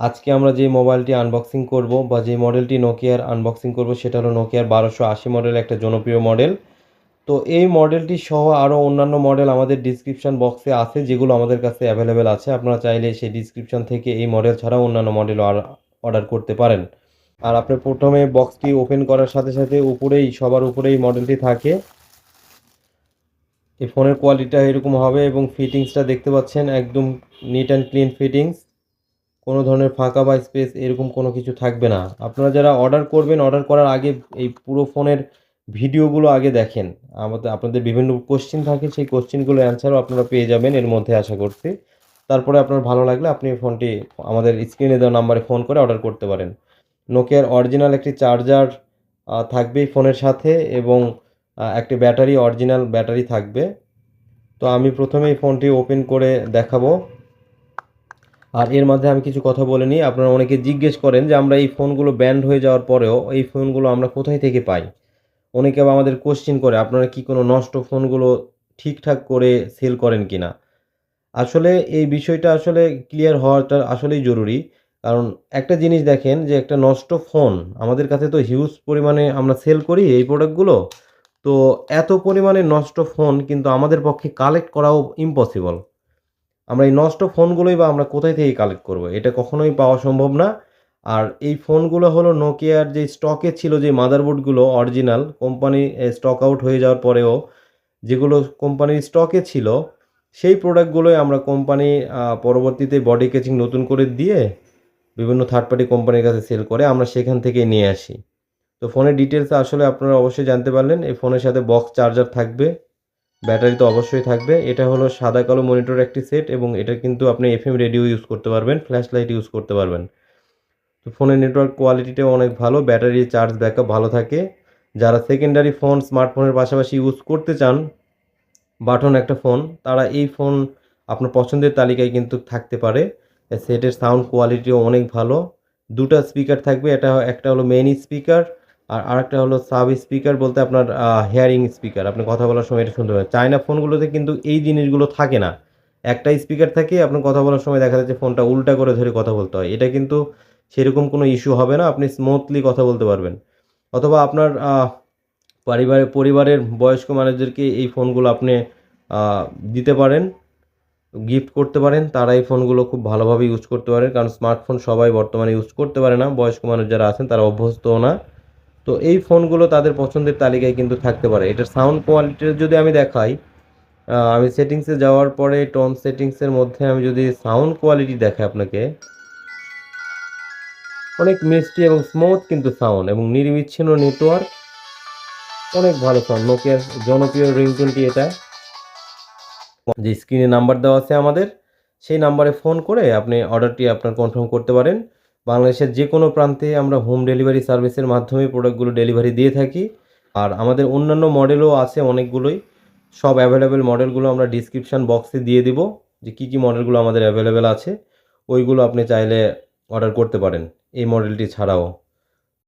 আজকে আমরা যে মোবাইলটি আনবক্সিং করব বা যে মডেলটি নোকিয়ার আনবক্সিং করব, সেটা হলো নোকিয়ার বারোশো আশি মডেল একটা জনপ্রিয় মডেল তো এই মডেলটি সহ আরও অন্যান্য মডেল আমাদের ডিসক্রিপশন বক্সে আছে, যেগুলো আমাদের কাছে অ্যাভেলেবেল আছে। আপনারা চাইলে সেই ডিসক্রিপশন থেকে এই মডেল ছাড়াও অন্যান্য মডেল অর্ডার করতে পারেন। আর আপনি প্রথমে বক্সটি ওপেন করার সাথে সাথে উপরেই, সবার উপরেই মডেলটি থাকে। এই ফোনের কোয়ালিটিটা এরকম হবে এবং ফিটিংসটা দেখতে পাচ্ছেন, একদম নিট অ্যান্ড ক্লিন ফিটিংস কোনো ধরনের ফাঁকা বা স্পেস এরকম কোনো কিছু থাকবে না। আপনারা যারা অর্ডার করবেন, অর্ডার করার আগে এই পুরো ফোনের ভিডিওগুলো আগে দেখেন। আমাদের, আপনাদের বিভিন্ন কোশ্চিন থাকে, সেই কোশ্চিনগুলো অ্যান্সারও আপনারা পেয়ে যাবেন এর মধ্যে আশা করছি। তারপরে আপনার ভালো লাগলে আপনি ফোনটি আমাদের স্ক্রিনে দেওয়া নাম্বারে ফোন করে অর্ডার করতে পারেন। নোকিয়ার অরিজিনাল একটি চার্জার থাকবে ফোনের সাথে এবং একটি ব্যাটারি অরিজিনাল ব্যাটারি থাকবে। তো আমি প্রথমেই ফোনটি ওপেন করে দেখাবো। আর এর মধ্যে আমি কিছু কথা বলে নিই। আপনারা অনেকে জিজ্ঞেস করেন যে আমরা এই ফোনগুলো ব্যান্ড হয়ে যাওয়ার পরেও এই ফোনগুলো আমরা কোথায় থেকে পাই? অনেকে আমাদের কোশ্চিন করে, আপনারা কি কোনো নষ্ট ফোনগুলো ঠিকঠাক করে সেল করেন কি না আসলে এই বিষয়টা আসলে ক্লিয়ার হওয়াটা আসলেই জরুরি। কারণ একটা জিনিস দেখেন যে একটা নষ্ট ফোন, আমাদের কাছে তো হিউজ পরিমাণে আমরা সেল করি এই প্রোডাক্টগুলো তো এত পরিমাণে নষ্ট ফোন কিন্তু আমাদের পক্ষে কালেক্ট করাও ইম্পসিবল আমরা এই নষ্ট ফোনগুলোই বা আমরা কোথায় থেকে কালেক্ট করব? এটা কখনোই পাওয়া সম্ভব না। আর এই ফোনগুলো হলো নোকিয়ার যে স্টকে ছিল যে মাদারবোর্ডগুলো অরিজিনাল কোম্পানি স্টক আউট হয়ে যাওয়ার পরেও যেগুলো কোম্পানির স্টকে ছিল, সেই প্রোডাক্টগুলোই আমরা কোম্পানি পরবর্তীতে বডি কেচিং নতুন করে দিয়ে বিভিন্ন থার্ড পার্টি কোম্পানির কাছে সেল করে আমরা সেখান থেকে নিয়ে আসি। তো ফোনের ডিটেলস আসলে আপনারা অবশ্যই জানতে পারলেন। এই ফোনের সাথে বক্স চার্জার থাকবে। ব্যাটারি তো অবশ্যই থাকবে। এটা হলো সাদা কালো মনিটর একটি সেট এবং এটা কিন্তু আপনি এফএম রেডিও ইউজ করতে পারবেন ফ্ল্যাশ লাইট ইউজ করতে পারবেন। তো ফোনের নেটওয়ার্ক কোয়ালিটিটাও অনেক ভালো ব্যাটারি চার্জ ব্যাকআপ ভালো থাকে। যারা সেকেন্ডারি ফোন স্মার্টফোনের পাশাপাশি ইউজ করতে চান বাটন একটা ফোন তারা এই ফোন আপনার পছন্দের তালিকায় কিন্তু থাকতে পারে। সেটের সাউন্ড কোয়ালিটিও অনেক ভালো। দুটো স্পিকার থাকবে, এটা একটা হলো মেইন স্পিকার আর আরেকটা হলো সাব স্পিকার বলতে আপনার হেয়ারিং স্পিকার আপনি কথা বলার সময় এটা শুনতে পাবেন চায়না ফোনগুলোতে কিন্তু এই জিনিসগুলো থাকে না। একটা স্পিকার থাকে, আপনার কথা বলার সময় দেখা যাচ্ছে ফোনটা উল্টা করে ধরে কথা বলতে হয়। এটা কিন্তু সেরকম কোনো ইস্যু হবে না, আপনি স্মুথলি কথা বলতে পারবেন। অথবা আপনার পরিবারের পরিবারের বয়স্ক মানুষদেরকে এই ফোনগুলো আপনি দিতে পারেন গিফট করতে পারেন। তারা এই ফোনগুলো খুব ভালোভাবে ইউজ করতে পারেন কারণ স্মার্টফোন সবাই বর্তমানে ইউজ করতে পারে না। বয়স্ক মানুষ যারা আছেন, তারা অভ্যস্তও না। তো এই ফোনগুলো তাদের পছন্দের তালিকায় কিন্তু থাকতে পারে। এটার সাউন্ড কোয়ালিটির যদি আমি দেখাই আমি সেটিংসে যাওয়ার পরে টোন সেটিংসের মধ্যে আমি যদি সাউন্ড কোয়ালিটি দেখাই আপনাকে, অনেক মিষ্টি এবং স্মুথ কিন্তু সাউন্ড এবং নির্বিচ্ছিন্ন নেটওয়ার্ক অনেক ভালো সাউন্ড নোকিয়ার জনপ্রিয় রিংটোনটি এটা। যে স্ক্রিনে নাম্বার দেওয়া আছে আমাদের, সেই নাম্বারে ফোন করে আপনি অর্ডারটি আপনার কনফার্ম করতে পারেন। বাংলাদেশের যে কোনো প্রান্তে আমরা হোম ডেলিভারি সার্ভিসের মাধ্যমে প্রোডাক্টগুলো ডেলিভারি দিয়ে থাকি। আর আমাদের অন্যান্য মডেলও আছে অনেকগুলোই। সব অ্যাভেলেবেল মডেলগুলো আমরা ডিসক্রিপশান বক্সে দিয়ে দিব যে কী কী মডেলগুলো আমাদের অ্যাভেলেবেল আছে। ওইগুলো আপনি চাইলে অর্ডার করতে পারেন এই মডেলটি ছাড়াও।